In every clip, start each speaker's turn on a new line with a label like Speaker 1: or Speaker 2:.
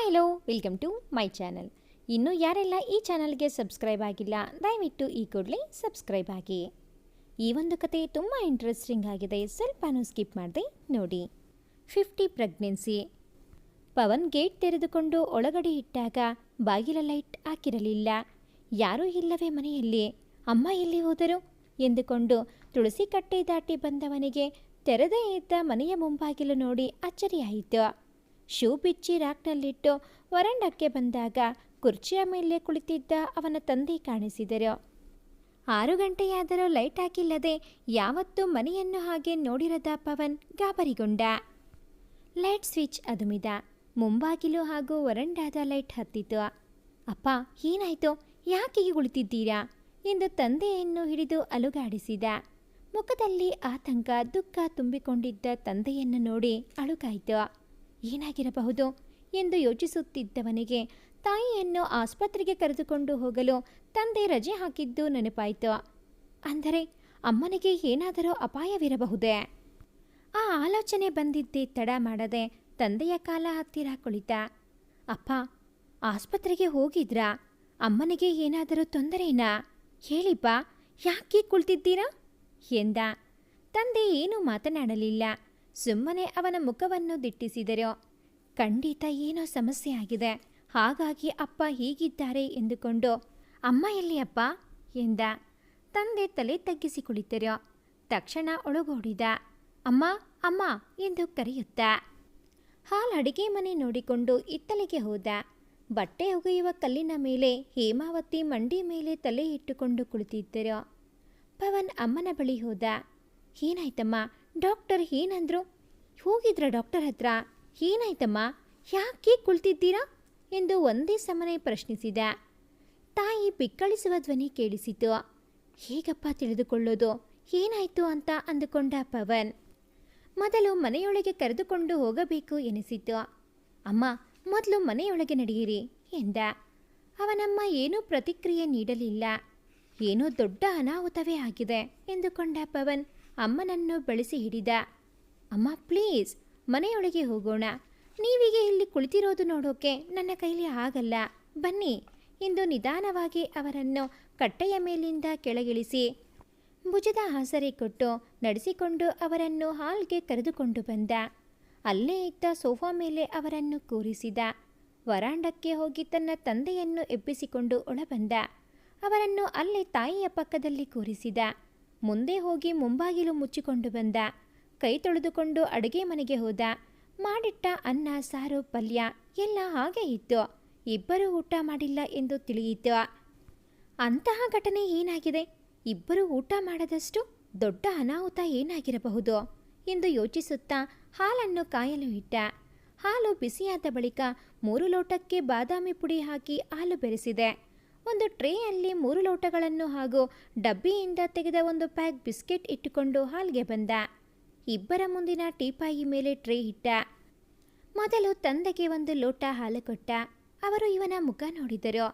Speaker 1: Hi hello welcome to my channel ಇನ್ನು ಯಾರೆಲ್ಲ ಈ ಚಾನಲ್ಗೆ ಸಬ್ಸ್ಕ್ರೈಬ್ ಆಗಿಲ್ಲ, ದಯವಿಟ್ಟು ಈ ಕೂಡಲೇ ಸಬ್ಸ್ಕ್ರೈಬ್ ಆಗಿ. ಈ ಒಂದು ಕತೆ ತುಂಬ ಇಂಟ್ರೆಸ್ಟಿಂಗ್ ಆಗಿದೆ, ಸ್ವಲ್ಪನೂ ಸ್ಕಿಪ್ ಮಾಡದೆ ನೋಡಿ. ಫಿಫ್ಟಿ ಪ್ರೆಗ್ನೆನ್ಸಿ ಪವನ್ ಗೇಟ್ ತೆರೆದುಕೊಂಡು ಒಳಗಡೆ ಇಟ್ಟಾಗ ಬಾಗಿಲ ಲೈಟ್ ಹಾಕಿರಲಿಲ್ಲ. ಯಾರೂ ಇಲ್ಲವೇ ಮನೆಯಲ್ಲಿ, ಅಮ್ಮ ಎಲ್ಲಿ ಹೋದರು ಎಂದುಕೊಂಡು ತುಳಸಿ ಕಟ್ಟೆ ದಾಟಿ ಬಂದವನಿಗೆ ತೆರೆದೇ ಇದ್ದ ಮನೆಯ ಮುಂಬಾಗಿಲು ನೋಡಿ ಅಚ್ಚರಿಯಾಯಿತು ಶೂ ಬಿಚ್ಚಿ ರ್ಯಾಕ್ನಲ್ಲಿಟ್ಟು ವರಂಡಕ್ಕೆ ಬಂದಾಗ ಕುರ್ಚಿಯ ಮೇಲೆ ಕುಳಿತಿದ್ದ ಅವನ ತಂದೆ ಕಾಣಿಸಿದರು. ಆರು ಗಂಟೆಯಾದರೂ ಲೈಟ್ ಹಾಕಿಲ್ಲದೆ ಯಾವತ್ತೂ ಮನೆಯನ್ನು ಹಾಗೆ ನೋಡಿರದ ಪವನ್ ಗಾಬರಿಗೊಂಡ. ಲೈಟ್ ಸ್ವಿಚ್ ಅದುಮಿದ. ಮುಂಬಾಗಿಲು ಹಾಗೂ ವರಂಡಾದ ಲೈಟ್ ಹತ್ತಿತು. ಅಪ್ಪ, ಏನಾಯ್ತು? ಯಾಕೆ ಕುಳಿತಿದ್ದೀರಾ ಎಂದು ತಂದೆಯನ್ನು ಹಿಡಿದು ಅಲುಗಾಡಿಸಿದ. ಮುಖದಲ್ಲಿ ಆತಂಕ, ದುಃಖ ತುಂಬಿಕೊಂಡಿದ್ದ ತಂದೆಯನ್ನು ನೋಡಿ ಅಳುಗಾಯಿತು. ಏನಾಗಿರಬಹುದು ಎಂದು ಯೋಚಿಸುತ್ತಿದ್ದವನಿಗೆ ತಾಯಿಯನ್ನು ಆಸ್ಪತ್ರೆಗೆ ಕರೆದುಕೊಂಡು ಹೋಗಲು ತಂದೆ ರಜೆ ಹಾಕಿದ್ದು ನೆನಪಾಯಿತು. ಅಂದರೆ ಅಮ್ಮನಿಗೆ ಏನಾದರೂ ಅಪಾಯವಿರಬಹುದೇ? ಆ ಆಲೋಚನೆ ಬಂದಿದ್ದೇ ತಡ ಮಾಡದೆ ತಂದೆಯ ಕಾಲ ಹತ್ತಿರ ಕುಳಿತ. ಅಪ್ಪ, ಆಸ್ಪತ್ರೆಗೆ ಹೋಗಿದ್ರಾ? ಅಮ್ಮನಿಗೆ ಏನಾದರೂ ತೊಂದರೆನಾ? ಹೇಳಿಪ್ಪ, ಯಾಕೆ ಕುಳಿತಿದ್ದೀರಾ? ಎಂದ. ತಂದೆ ಏನೂ ಮಾತನಾಡಲಿಲ್ಲ. ಸುಮ್ಮನೆ ಅವನ ಮುಖವನ್ನು ದಿಟ್ಟಿಸಿದರು? ಖಂಡಿತ ಏನೋ ಸಮಸ್ಯೆ ಆಗಿದೆ. ಹಾಗಾಗಿ ಅಪ್ಪ ಹೀಗಿದ್ದಾರೆ ಎಂದುಕೊಂಡು, ಅಮ್ಮ ಎಲ್ಲಿ ಅಪ್ಪ? ಎಂದ. ತಂದೆ ತಲೆ ತಗ್ಗಿಸಿ ಕುಳಿತರು? ತಕ್ಷಣ ಒಳಗೋಡಿದ. ಅಮ್ಮ ಅಮ್ಮ ಎಂದು ಕರೆಯುತ್ತ. ಹಾಲ್ ಅಡಿಗೆ ಮನೆ ನೋಡಿಕೊಂಡು ಇತ್ತಲಿಗೆ ಹೋದ. ಬಟ್ಟೆ ಒಗೆಯುವ ಕಲ್ಲಿನ ಮೇಲೆ ಹೇಮಾವತಿ ಮಂಡಿ ಮೇಲೆ ತಲೆ ಇಟ್ಟುಕೊಂಡು ಕುಳಿತಿದ್ದರು? ಪವನ್ ಅಮ್ಮನ ಬಳಿ ಹೋದ. ಏನಾಯ್ತಮ್ಮ? ಡಾಕ್ಟರ್ ಏನಂದ್ರು? ಹೋಗಿದ್ರ ಡಾಕ್ಟರ್ ಹತ್ರ? ಏನಾಯ್ತಮ್ಮ? ಯಾಕೆ ಕುಳಿತಿದ್ದೀರಾ? ಎಂದು ಒಂದೇ ಸಮನೆ ಪ್ರಶ್ನಿಸಿದ. ತಾಯಿ ಬಿಕ್ಕಳಿಸುವ ಧ್ವನಿ ಕೇಳಿಸಿತು. ಹೇಗಪ್ಪ ತಿಳಿದುಕೊಳ್ಳೋದು? ಏನಾಯ್ತು ಅಂತ ಅಂದುಕೊಂಡ ಪವನ್. ಮೊದಲು ಮನೆಯೊಳಗೆ ಕರೆದುಕೊಂಡು ಹೋಗಬೇಕು ಎನಿಸಿತು. ಅಮ್ಮ, ಮೊದಲು ಮನೆಯೊಳಗೆ ನಡೆಯಿರಿ ಎಂದ. ಅವನಮ್ಮ ಏನೂ ಪ್ರತಿಕ್ರಿಯೆ ನೀಡಲಿಲ್ಲ. ಏನೋ ದೊಡ್ಡ ಅನಾಹುತವೇ ಆಗಿದೆ ಎಂದುಕೊಂಡ ಪವನ್. ಅಮ್ಮನನ್ನು ಬಳಸಿ ಹಿಡಿದ. ಅಮ್ಮ, ಪ್ಲೀಸ್, ಮನೆಯೊಳಗೆ ಹೋಗೋಣ. ನೀವಿಗೆ ಇಲ್ಲಿ ಕುಳಿತಿರೋದು ನೋಡೋಕೆ ನನ್ನ ಕೈಲಿ ಆಗಲ್ಲ. ಬನ್ನಿ. ಎಂದು ನಿಧಾನವಾಗಿ ಅವರನ್ನು ಕಟ್ಟೆಯ ಮೇಲಿಂದ ಕೆಳಗಿಳಿಸಿ ಭುಜದ ಆಸರೆ ಕೊಟ್ಟು ನಡೆಸಿಕೊಂಡು ಅವರನ್ನು ಹಾಲ್ಗೆ ಕರೆದುಕೊಂಡು ಬಂದ. ಅಲ್ಲೇ ಇದ್ದ ಸೋಫಾ ಮೇಲೆ ಅವರನ್ನು ಕೂರಿಸಿದ. ವರಾಂಡಕ್ಕೆ ಹೋಗಿ ತನ್ನ ತಂದೆಯನ್ನು ಎಬ್ಬಿಸಿಕೊಂಡು ಒಳಬಂದ. ಅವರನ್ನು ಅಲ್ಲೇ ತಾಯಿಯ ಪಕ್ಕದಲ್ಲಿ ಕೂರಿಸಿದ. ಮುಂದೆ ಹೋಗಿ ಮುಂಬಾಗಿಲು ಮುಚ್ಚಿಕೊಂಡು ಬಂದ. ಕೈ ತೊಳೆದುಕೊಂಡು ಅಡುಗೆ ಮನೆಗೆ ಹೋದ. ಮಾಡಿಟ್ಟ ಅನ್ನ, ಸಾರು, ಪಲ್ಯ ಎಲ್ಲ ಹಾಗೆ ಇತ್ತು. ಇಬ್ಬರೂ ಊಟ ಮಾಡಿಲ್ಲ ಎಂದು ತಿಳಿಯಿತು. ಅಂತಹ ಘಟನೆ ಏನಾಗಿದೆ? ಇಬ್ಬರು ಊಟ ಮಾಡದಷ್ಟು ದೊಡ್ಡ ಅನಾಹುತ ಏನಾಗಿರಬಹುದು? ಎಂದು ಯೋಚಿಸುತ್ತಾ ಹಾಲನ್ನು ಕಾಯಲು ಇಟ್ಟ. ಹಾಲು ಬಿಸಿಯಾದ ಬಳಿಕ ಮೂರು ಲೋಟಕ್ಕೆ ಬಾದಾಮಿ ಪುಡಿ ಹಾಕಿ ಹಾಲು ಬೆರೆಸಿದೆ. ಒಂದು ಟ್ರೇಯಲ್ಲಿ ಮೂರು ಲೋಟಗಳನ್ನು ಹಾಗೂ ಡಬ್ಬಿಯಿಂದ ತೆಗೆದ ಒಂದು ಪ್ಯಾಕ್ ಬಿಸ್ಕೆಟ್ ಇಟ್ಟುಕೊಂಡು ಹಾಲ್ಗೆ ಬಂದ. ಇಬ್ಬರ ಮುಂದಿನ ಟೀಪಾಯಿ ಮೇಲೆ ಟ್ರೇ ಇಟ್ಟ. ಮೊದಲು ತಂದೆಗೆ ಒಂದು ಲೋಟ ಹಾಲು ಕೊಟ್ಟ. ಅವರು ಇವನ ಮುಖ ನೋಡಿದರು.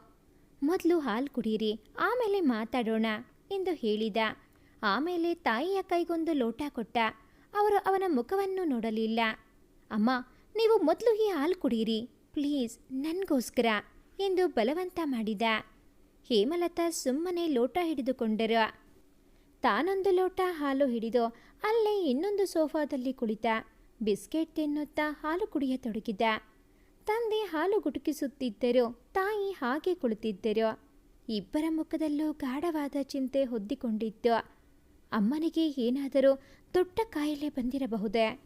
Speaker 1: ಮೊದಲು ಹಾಲು ಕುಡೀರಿ, ಆಮೇಲೆ ಮಾತಾಡೋಣ ಎಂದು ಹೇಳಿದ. ಆಮೇಲೆ ತಾಯಿಯ ಕೈಗೊಂದು ಲೋಟ ಕೊಟ್ಟ. ಅವರು ಅವನ ಮುಖವನ್ನು ನೋಡಲಿಲ್ಲ. ಅಮ್ಮ, ನೀವು ಮೊದಲು ಈ ಹಾಲು ಕುಡೀರಿ, ಪ್ಲೀಸ್, ನನಗೋಸ್ಕರ ಎಂದು ಬಲವಂತ ಮಾಡಿದ. ಹೇಮಲತಾ ಸುಮ್ಮನೆ ಲೋಟ ಹಿಡಿದುಕೊಂಡರು. ತಾನೊಂದು ಲೋಟ ಹಾಲು ಹಿಡಿದು ಅಲ್ಲೇ ಇನ್ನೊಂದು ಸೋಫಾದಲ್ಲಿ ಕುಳಿತ. ಬಿಸ್ಕೆಟ್ ತಿನ್ನುತ್ತಾ ಹಾಲು ಕುಡಿಯತೊಡಗಿದ. ತಂದೆ ಹಾಲು ಗುಟುಕಿಸುತ್ತಿದ್ದರು. ತಾಯಿ ಹಾಗೆ ಕುಳಿತಿದ್ದರು. ಇಬ್ಬರ ಮುಖದಲ್ಲೂ ಗಾಢವಾದ ಚಿಂತೆ ಹೊದ್ದಿಕೊಂಡಿತ್ತು. ಅಮ್ಮನಿಗೆ ಏನಾದರೂ ದೊಡ್ಡ ಕಾಯಿಲೆ ಬಂದಿರಬಹುದೇ?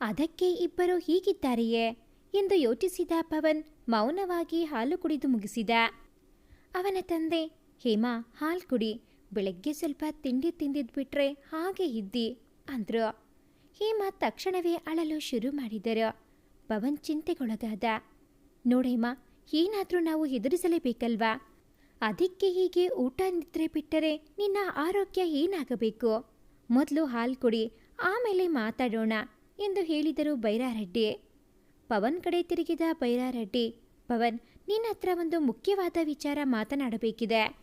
Speaker 1: ಅದಕ್ಕೆ ಇಬ್ಬರು ಹೀಗಿದ್ದಾರೆಯೇ? ಎಂದು ಯೋಚಿಸಿದ ಪವನ್ ಮೌನವಾಗಿ ಹಾಲು ಕುಡಿದು ಮುಗಿಸಿದ. ಅವನ ತಂದೆ, ಹೇಮಾ, ಹಾಲು ಕುಡಿ. ಬೆಳಗ್ಗೆ ಸ್ವಲ್ಪ ತಿಂಡಿ ತಿಂದಿದ್ಬಿಟ್ರೆ ಹಾಗೆ ಇದ್ದಿ? ಅಂದ್ರು. ಹೇಮಾ ತಕ್ಷಣವೇ ಅಳಲು ಶುರು ಮಾಡಿದರು. ಪವನ್ ಚಿಂತೆಗೊಳಗಾದ. ನೋಡೇಮ ಏನಾದರೂ ನಾವು ಹೆದರಿಸಲೇಬೇಕಲ್ವಾ ಅದಕ್ಕೆ ಹೀಗೆ ಊಟ ನಿದ್ರೆ ಬಿಟ್ಟರೆ ನಿನ್ನ ಆರೋಗ್ಯ ಏನಾಗಬೇಕು? ಮೊದಲು ಹಾಲು ಕುಡಿ, ಆಮೇಲೆ ಮಾತಾಡೋಣ, ಎಂದು ಹೇಳಿದರು ಬೈರಾರೆಡ್ಡಿ. ಪವನ್ ಕಡೆ ತಿರುಗಿದ ಬೈರಾರೆಡ್ಡಿ. ಪವನ್ ನಿನ್ನ ಹತ್ರ ಒಂದು ಮುಖ್ಯವಾದ ವಿಚಾರ ಮಾತನಾಡಬೇಕಿದೆ.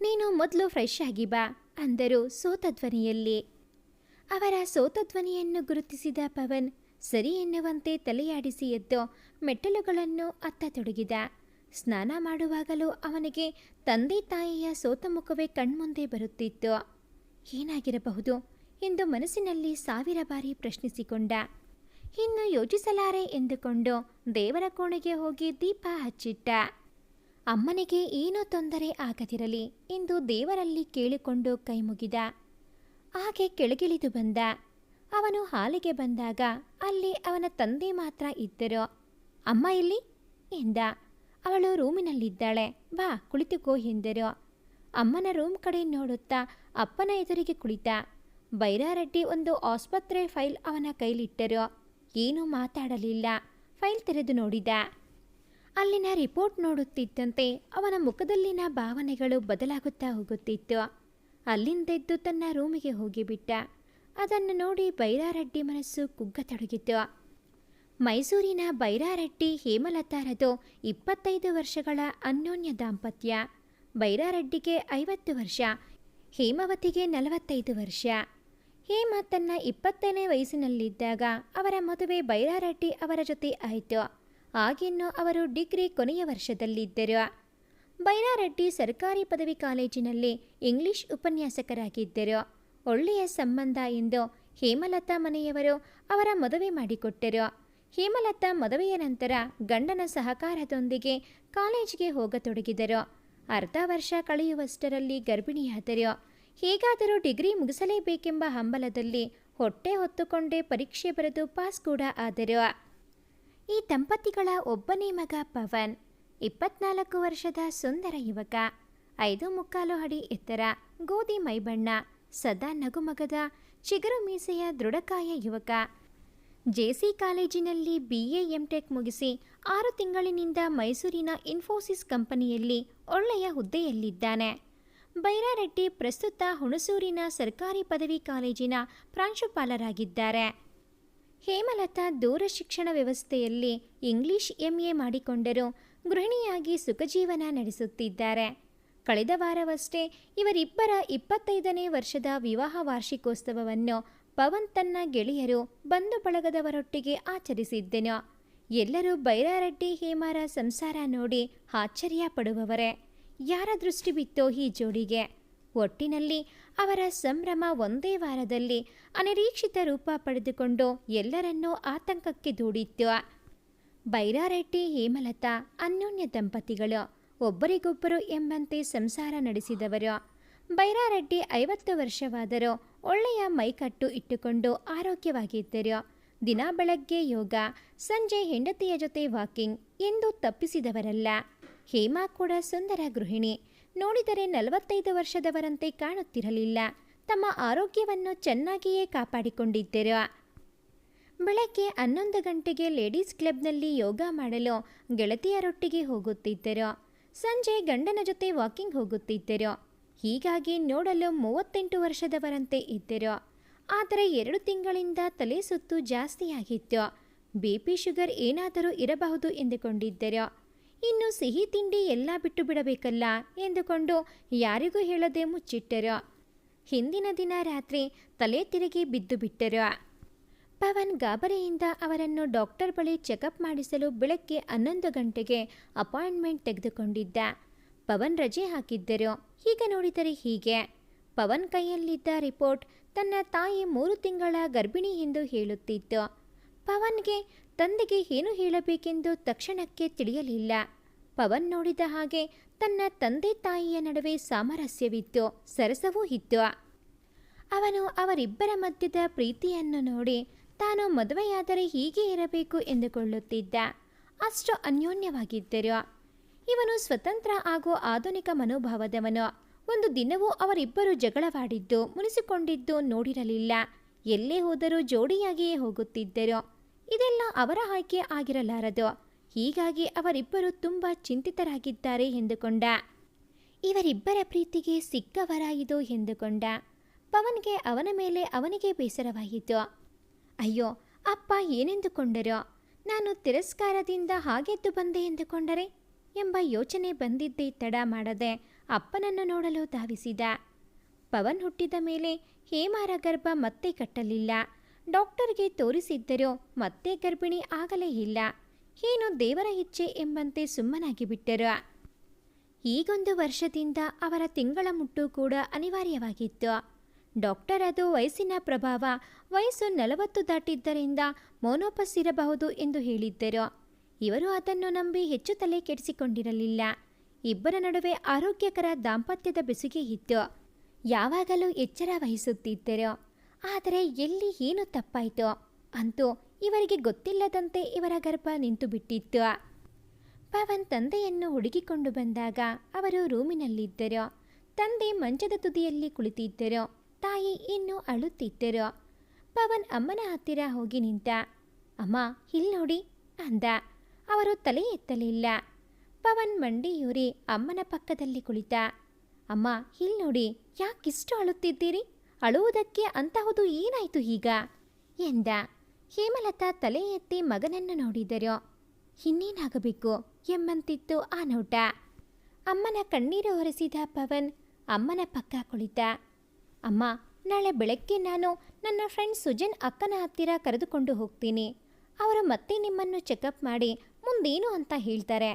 Speaker 1: ನೀನು ಮೊದಲು ಫ್ರೆಶ್ ಆಗಿ ಬಾ, ಅಂದರು ಸೋತ ಧ್ವನಿಯಲ್ಲಿ ಅವರ ಸೋತ ಧ್ವನಿಯನ್ನು ಗುರುತಿಸಿದ ಪವನ್ ಸರಿ ಎನ್ನುವಂತೆ ತಲೆಯಾಡಿಸಿ ಎದ್ದು ಮೆಟ್ಟಲುಗಳನ್ನು ಅತ್ತ ತೊಡಗಿದ. ಸ್ನಾನ ಮಾಡುವಾಗಲೂ ಅವನಿಗೆ ತಂದೆ ತಾಯಿಯ ಸೋತ ಮುಖವೇ ಕಣ್ಮುಂದೆ ಬರುತ್ತಿತ್ತು. ಏನಾಗಿರಬಹುದು ಎಂದು ಮನಸ್ಸಿನಲ್ಲಿ ಸಾವಿರ ಬಾರಿ ಪ್ರಶ್ನಿಸಿಕೊಂಡ. ಇನ್ನು ಯೋಚಿಸಲಾರೆ ಎಂದುಕೊಂಡು ದೇವರ ಕೋಣೆಗೆ ಹೋಗಿ ದೀಪ ಹಚ್ಚಿಟ್ಟ. ಅಮ್ಮನಿಗೆ ಏನೋ ತೊಂದರೆ ಆಗದಿರಲಿ ಎಂದು ದೇವರಲ್ಲಿ ಕೇಳಿಕೊಂಡು ಕೈಮುಗಿದ ಹಾಗೆ ಕೆಳಗಿಳಿದು ಬಂದ. ಅವನು ಹಾಲಿಗೆ ಬಂದಾಗ ಅಲ್ಲಿ ಅವನ ತಂದೆ ಮಾತ್ರ ಇದ್ದರು. ಅಮ್ಮ ಇಲ್ಲಿ? ಎಂದ. ಅವಳು ರೂಮಿನಲ್ಲಿದ್ದಾಳೆ. ಬಾ, ಕುಳಿತುಕೋ ಎಂದರು. ಅಮ್ಮನ ರೂಮ್ ಕಡೆ ನೋಡುತ್ತಾ ಅಪ್ಪನ ಎದುರಿಗೆ ಕುಳಿತ. ಬೈರಾರೆಡ್ಡಿ ಒಂದು ಆಸ್ಪತ್ರೆ ಫೈಲ್ ಅವನ ಕೈಲಿಟ್ಟರು. ಏನೂ ಮಾತಾಡಲಿಲ್ಲ. ಫೈಲ್ ತೆರೆದು ನೋಡಿದ. ಅಲ್ಲಿನ ರಿಪೋರ್ಟ್ ನೋಡುತ್ತಿದ್ದಂತೆ ಅವನ ಮುಖದಲ್ಲಿನ ಭಾವನೆಗಳು ಬದಲಾಗುತ್ತಾ ಹೋಗುತ್ತಿತ್ತು. ಅಲ್ಲಿಂದೆದ್ದು ತನ್ನ ರೂಮಿಗೆ ಹೋಗಿಬಿಟ್ಟ. ಅದನ್ನು ನೋಡಿ ಬೈರಾರೆಡ್ಡಿ ಮನಸ್ಸು ಕುಗ್ಗತೊಡಗಿತು ಮೈಸೂರಿನ ಬೈರಾರೆಡ್ಡಿ ಹೇಮಲತಾರದು ಇಪ್ಪತ್ತೈದು ವರ್ಷಗಳ ಅನ್ಯೋನ್ಯ ದಾಂಪತ್ಯ. ಬೈರಾರೆಡ್ಡಿಗೆ ಐವತ್ತು ವರ್ಷ, ಹೇಮಾವತಿಗೆ ನಲವತ್ತೈದು ವರ್ಷ. ಹೇಮ ತನ್ನ ಇಪ್ಪತ್ತನೇ ವಯಸ್ಸಿನಲ್ಲಿದ್ದಾಗ ಅವರ ಮದುವೆ ಬೈರಾರೆಡ್ಡಿ ಅವರ ಜೊತೆ ಆಯಿತು. ಆಗಿನ್ನು ಅವರು ಡಿಗ್ರಿ ಕೊನೆಯ ವರ್ಷದಲ್ಲಿದ್ದರು. ಬೈರಾರೆಡ್ಡಿ ಸರ್ಕಾರಿ ಪದವಿ ಕಾಲೇಜಿನಲ್ಲಿ ಇಂಗ್ಲಿಷ್ ಉಪನ್ಯಾಸಕರಾಗಿದ್ದರು. ಒಳ್ಳೆಯ ಸಂಬಂಧ ಎಂದು ಹೇಮಲತಾ ಮನೆಯವರು ಅವರ ಮದುವೆ ಮಾಡಿಕೊಟ್ಟರು. ಹೇಮಲತಾ ಮದುವೆಯ ನಂತರ ಗಂಡನ ಸಹಕಾರದೊಂದಿಗೆ ಕಾಲೇಜಿಗೆ ಹೋಗತೊಡಗಿದರು. ಅರ್ಧ ವರ್ಷ ಕಳೆಯುವಷ್ಟರಲ್ಲಿ ಗರ್ಭಿಣಿಯಾದರು. ಹೇಗಾದರೂ ಡಿಗ್ರಿ ಮುಗಿಸಲೇಬೇಕೆಂಬ ಹಂಬಲದಲ್ಲಿ ಹೊಟ್ಟೆ ಹೊತ್ತುಕೊಂಡೇ ಪರೀಕ್ಷೆ ಬರೆದು ಪಾಸ್ ಕೂಡ ಆದರು. ಈ ದಂಪತಿಗಳ ಒಬ್ಬನೇ ಮಗ ಪವನ್, ಇಪ್ಪತ್ನಾಲ್ಕು ವರ್ಷದ ಸುಂದರ ಯುವಕ, ಐದು ಮುಕ್ಕಾಲು ಅಡಿ ಎತ್ತರ ಗೋಧಿ ಮೈಬಣ್ಣ, ಸದಾ ನಗುಮಗದ ಚಿಗುರು ಮೀಸೆಯ ದೃಢಕಾಯ ಯುವಕ. ಜೆಸಿ ಕಾಲೇಜಿನಲ್ಲಿ ಬಿ ಎ ಎಂಟೆಕ್ ಮುಗಿಸಿ ಆರು ತಿಂಗಳಿನಿಂದ ಮೈಸೂರಿನ ಇನ್ಫೋಸಿಸ್ ಕಂಪನಿಯಲ್ಲಿ ಒಳ್ಳೆಯ ಹುದ್ದೆಯಲ್ಲಿದ್ದಾನೆ. ಬೈರಾರೆಡ್ಡಿ ಪ್ರಸ್ತುತ ಹುಣಸೂರಿನ ಸರ್ಕಾರಿ ಪದವಿ ಕಾಲೇಜಿನ ಪ್ರಾಂಶುಪಾಲರಾಗಿದ್ದಾರೆ. ಹೇಮಲತಾ ದೂರ ಶಿಕ್ಷಣ ವ್ಯವಸ್ಥೆಯಲ್ಲಿ ಇಂಗ್ಲಿಷ್ ಎಂಎ ಮಾಡಿಕೊಂಡರೂ ಗೃಹಿಣಿಯಾಗಿ ಸುಖಜೀವನ ನಡೆಸುತ್ತಿದ್ದಾರೆ. ಕಳೆದ ವಾರವಷ್ಟೇ ಇವರಿಬ್ಬರ ಇಪ್ಪತ್ತೈದನೇ ವರ್ಷದ ವಿವಾಹ ವಾರ್ಷಿಕೋತ್ಸವವನ್ನು ಪವನ್ ತನ್ನ ಗೆಳೆಯರು ಬಂಧು ಬಳಗದವರೊಟ್ಟಿಗೆ ಆಚರಿಸಿದ್ದೆನು. ಎಲ್ಲರೂ ಬೈರಾರೆಡ್ಡಿ ಹೇಮಾರ ಸಂಸಾರ ನೋಡಿ ಆಶ್ಚರ್ಯ ಪಡುವವರೇ. ಯಾರ ದೃಷ್ಟಿ ಬಿತ್ತೋ ಈ ಜೋಡಿಗೆ? ಒಟ್ಟಿನಲ್ಲಿ ಅವರ ಸಂಭ್ರಮ ಒಂದೇ ವಾರದಲ್ಲಿ ಅನಿರೀಕ್ಷಿತ ರೂಪ ಪಡೆದುಕೊಂಡು ಎಲ್ಲರನ್ನೂ ಆತಂಕಕ್ಕೆ ದೂಡಿತ್ತು. ಬೈರಾರೆಡ್ಡಿ, ಹೇಮಲತಾ, ಅನ್ಯೋನ್ಯ ದಂಪತಿಗಳು, ಒಬ್ಬರಿಗೊಬ್ಬರು ಎಂಬಂತೆ ಸಂಸಾರ ನಡೆಸಿದವರು. ಬೈರಾರೆಡ್ಡಿ ಐವತ್ತು ವರ್ಷವಾದರೂ ಒಳ್ಳೆಯ ಮೈಕಟ್ಟು ಇಟ್ಟುಕೊಂಡು ಆರೋಗ್ಯವಾಗಿದ್ದರು. ದಿನ ಬೆಳಗ್ಗೆ ಯೋಗ, ಸಂಜೆ ಹೆಂಡತಿಯ ಜೊತೆ ವಾಕಿಂಗ್ ಎಂದು ತಪ್ಪಿಸಿದವರಲ್ಲ. ಹೇಮಾ ಕೂಡ ಸುಂದರ ಗೃಹಿಣಿ. ನೋಡಿದರೆ ನಲವತ್ತೈದು ವರ್ಷದವರಂತೆ ಕಾಣುತ್ತಿರಲಿಲ್ಲ. ತಮ್ಮ ಆರೋಗ್ಯವನ್ನು ಚೆನ್ನಾಗಿಯೇ ಕಾಪಾಡಿಕೊಂಡಿದ್ದರು ಬೆಳಗ್ಗೆ ಹನ್ನೊಂದು ಗಂಟೆಗೆ ಲೇಡೀಸ್ ಕ್ಲಬ್ನಲ್ಲಿ ಯೋಗ ಮಾಡಲು ಗೆಳತಿಯರೊಟ್ಟಿಗೆ ಹೋಗುತ್ತಿದ್ದರು ಸಂಜೆ ಗಂಡನ ಜೊತೆ ವಾಕಿಂಗ್ ಹೋಗುತ್ತಿದ್ದರು ಹೀಗಾಗಿ ನೋಡಲು ಮೂವತ್ತೆಂಟು ವರ್ಷದವರಂತೆ ಇದ್ದರು ಆದರೆ ಎರಡು ತಿಂಗಳಿಂದ ತಲೆ ಸುತ್ತು ಜಾಸ್ತಿಯಾಗಿತ್ತು. ಬಿ ಪಿ ಶುಗರ್ ಏನಾದರೂ ಇರಬಹುದು ಎಂದುಕೊಂಡಿದ್ದರು ಇನ್ನು ಸಿಹಿ ತಿಂಡಿ ಎಲ್ಲ ಬಿಟ್ಟು ಬಿಡಬೇಕಲ್ಲ ಎಂದುಕೊಂಡು ಯಾರಿಗೂ ಹೇಳದೆ ಮುಚ್ಚಿಟ್ಟರು. ಹಿಂದಿನ ದಿನ ರಾತ್ರಿ ತಲೆ ತಿರುಗಿ ಬಿದ್ದು ಬಿಟ್ಟರು. ಪವನ್ ಗಾಬರಿಯಿಂದ ಅವರನ್ನು ಡಾಕ್ಟರ್ ಬಳಿ ಚೆಕಪ್ ಮಾಡಿಸಲು ಬೆಳಗ್ಗೆ ಹನ್ನೊಂದು ಗಂಟೆಗೆ ಅಪಾಯಿಂಟ್ಮೆಂಟ್ ತೆಗೆದುಕೊಂಡಿದ್ದ. ಪವನ್ ರಜೆ ಹಾಕಿದ್ದರು. ಈಗ ನೋಡಿದರೆ ಹೀಗೆ. ಪವನ್ ಕೈಯಲ್ಲಿದ್ದ ರಿಪೋರ್ಟ್ ತನ್ನ ತಾಯಿ ಮೂರು ತಿಂಗಳ ಗರ್ಭಿಣಿ ಎಂದು ಹೇಳುತ್ತಿತ್ತು. ಪವನ್ಗೆ ತಂದೆಗೆ ಏನು ಹೇಳಬೇಕೆಂದು ತಕ್ಷಣಕ್ಕೆ ತಿಳಿಯಲಿಲ್ಲ. ಪವನ್ ನೋಡಿದ ಹಾಗೆ ತನ್ನ ತಂದೆ ತಾಯಿಯ ನಡುವೆ ಸಾಮರಸ್ಯವಿತ್ತು, ಸರಸವೂ ಇತ್ತು. ಅವನು ಅವರಿಬ್ಬರ ಮಧ್ಯದ ಪ್ರೀತಿಯನ್ನು ನೋಡಿ ತಾನು ಮದುವೆಯಾದರೆ ಹೀಗೆ ಇರಬೇಕು ಎಂದುಕೊಳ್ಳುತ್ತಿದ್ದ. ಅಷ್ಟು ಅನ್ಯೋನ್ಯವಾಗಿದ್ದರು. ಇವನು ಸ್ವತಂತ್ರ ಹಾಗೂ ಆಧುನಿಕ ಮನೋಭಾವದವನು. ಒಂದು ದಿನವೂ ಅವರಿಬ್ಬರು ಜಗಳವಾಡಿದ್ದು, ಮುನಿಸಿಕೊಂಡಿದ್ದು ನೋಡಿರಲಿಲ್ಲ. ಎಲ್ಲೇ ಹೋದರೂ ಜೋಡಿಯಾಗಿಯೇ ಹೋಗುತ್ತಿದ್ದರು. ಇದೆಲ್ಲ ಅವರ ಆಯ್ಕೆ ಆಗಿರಲಾರದು. ಹೀಗಾಗಿ ಅವರಿಬ್ಬರು ತುಂಬ ಚಿಂತಿತರಾಗಿದ್ದಾರೆ ಎಂದುಕೊಂಡ. ಇವರಿಬ್ಬರ ಪ್ರೀತಿಗೆ ಸಿಕ್ಕವರ ಇದು ಎಂದುಕೊಂಡ. ಪವನ್ಗೆ ಅವನ ಮೇಲೆ ಅವನಿಗೆ ಬೇಸರವಾಯಿತು. ಅಯ್ಯೋ, ಅಪ್ಪ ಏನೆಂದುಕೊಂಡರೋ? ನಾನು ತಿರಸ್ಕಾರದಿಂದ ಹಾಗೆದ್ದು ಬಂದೆ ಎಂದುಕೊಂಡರೆ? ಎಂಬ ಯೋಚನೆ ಬಂದಿದ್ದೇ ತಡ ಮಾಡದೆ ಅಪ್ಪನನ್ನು ನೋಡಲು ಧಾವಿಸಿದ. ಪವನ್ ಹುಟ್ಟಿದ ಮೇಲೆ ಹೇಮಾರ ಗರ್ಭ ಮತ್ತೆ ಕಟ್ಟಲಿಲ್ಲ. ಡಾಕ್ಟರ್ಗೆ ತೋರಿಸಿದ್ದರೂ ಮತ್ತೆ ಗರ್ಭಿಣಿ ಆಗಲೇ ಇಲ್ಲ. ಏನು ದೇವರ ಇಚ್ಛೆ ಎಂಬಂತೆ ಸುಮ್ಮನಾಗಿ ಬಿಟ್ಟರು. ಈಗೊಂದು ವರ್ಷದಿಂದ ಅವರ ತಿಂಗಳ ಮುಟ್ಟು ಕೂಡ ಅನಿವಾರ್ಯವಾಗಿತ್ತು. ಡಾಕ್ಟರ್ ಅದು ವಯಸ್ಸಿನ ಪ್ರಭಾವ, ವಯಸ್ಸು ನಲವತ್ತು ದಾಟಿದ್ದರಿಂದ ಮೌನೋಪಸ್ ಇರಬಹುದು ಎಂದು ಹೇಳಿದ್ದರು. ಇವರು ಅದನ್ನು ನಂಬಿ ಹೆಚ್ಚು ತಲೆ ಕೆಡಿಸಿಕೊಂಡಿರಲಿಲ್ಲ. ಇಬ್ಬರ ನಡುವೆ ಆರೋಗ್ಯಕರ ದಾಂಪತ್ಯದ ಬೆಸುಗೆ ಇತ್ತು. ಯಾವಾಗಲೂ ಎಚ್ಚರ ವಹಿಸುತ್ತಿದ್ದರು. ಆದರೆ ಎಲ್ಲಿ ಏನು ತಪ್ಪಾಯಿತು? ಅಂತೂ ಇವರಿಗೆ ಗೊತ್ತಿಲ್ಲದಂತೆ ಇವರ ಗರ್ಭ ನಿಂತು ಬಿಟ್ಟಿತ್ತು. ಪವನ್ ತಂದೆಯನ್ನು ಹುಡುಕಿಕೊಂಡು ಬಂದಾಗ ಅವರು ರೂಮಿನಲ್ಲಿದ್ದರು. ತಂದೆ ಮಂಚದ ತುದಿಯಲ್ಲಿ ಕುಳಿತಿದ್ದರು. ತಾಯಿ ಇನ್ನೂ ಅಳುತ್ತಿದ್ದರು. ಪವನ್ ಅಮ್ಮನ ಹತ್ತಿರ ಹೋಗಿ ನಿಂತ, ಅಮ್ಮ ಇಲ್ಲಿ ನೋಡಿ ಅಂದ. ಅವರು ತಲೆ ಎತ್ತಲಿಲ್ಲ. ಪವನ್ ಮಂಡಿಯೂರಿ ಅಮ್ಮನ ಪಕ್ಕದಲ್ಲಿ ಕುಳಿತ, ಅಮ್ಮ ಇಲ್ಲಿ ನೋಡಿ ಯಾಕಿಷ್ಟು ಅಳುತ್ತಿದ್ದೀರಿ? ಅಳುವುದಕ್ಕೆ ಅಂತಹುದು ಏನಾಯಿತು ಈಗ? ಎಂದ. ಹೇಮಲತಾ ತಲೆ ಎತ್ತಿ ಮಗನನ್ನು ನೋಡಿದರು? ಇನ್ನೇನಾಗಬೇಕು? ಎಂಬಂತಿತ್ತು ಆ ನೋಟ. ಅಮ್ಮನ ಕಣ್ಣೀರು ಒರೆಸಿದ ಪವನ್ ಅಮ್ಮನ ಪಕ್ಕ ಕುಳಿತ. ಅಮ್ಮ, ನಾಳೆ ಬೆಳಗ್ಗೆ ನಾನು ನನ್ನ ಫ್ರೆಂಡ್ ಸುಜನ್ ಅಕ್ಕನ ಹತ್ತಿರ ಕರೆದುಕೊಂಡು ಹೋಗ್ತೀನಿ. ಅವರು ಮತ್ತೆ ನಿಮ್ಮನ್ನು ಚೆಕಪ್ ಮಾಡಿ ಮುಂದೇನು ಅಂತ ಹೇಳ್ತಾರೆ.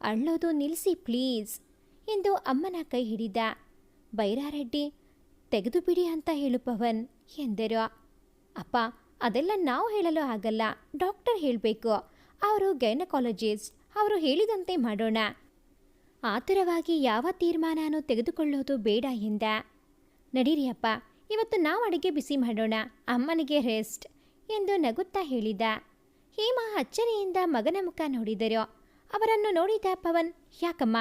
Speaker 1: ಅಳ್ಳೋದು ನಿಲ್ಲಿಸಿ ಪ್ಲೀಸ್, ಎಂದು ಅಮ್ಮನ ಕೈ ಹಿಡಿದ. ಬೈರಾರೆಡ್ಡಿ ತೆಗೆದು ಬಿಡಿ ಅಂತ ಹೇಳು ಪವನ್, ಎಂದರು. ಅಪ್ಪ ಅದೆಲ್ಲ ನಾವು ಹೇಳಲು ಆಗಲ್ಲ. ಡಾಕ್ಟರ್ ಹೇಳಬೇಕು. ಅವರು ಗೈನಕಾಲಜಿಸ್ಟ್. ಅವರು ಹೇಳಿದಂತೆ ಮಾಡೋಣ. ಆತುರವಾಗಿ ಯಾವ ತೀರ್ಮಾನನೂ ತೆಗೆದುಕೊಳ್ಳೋದು ಬೇಡ ಎಂದ. ನಡೀರಿ ಅಪ್ಪ, ಇವತ್ತು ನಾವು ಅಡಿಗೆ ಬಿಸಿ ಮಾಡೋಣ. ಅಮ್ಮನಿಗೆ ರೆಸ್ಟ್ ಎಂದು ನಗುತ್ತಾ ಹೇಳಿದ. ಹೇಮಾ ಅಚ್ಚರಿಯಿಂದ ಮಗನ ಮುಖ ನೋಡಿದರು. ಅವರನ್ನು ನೋಡಿದ ಪವನ್, ಯಾಕಮ್ಮ,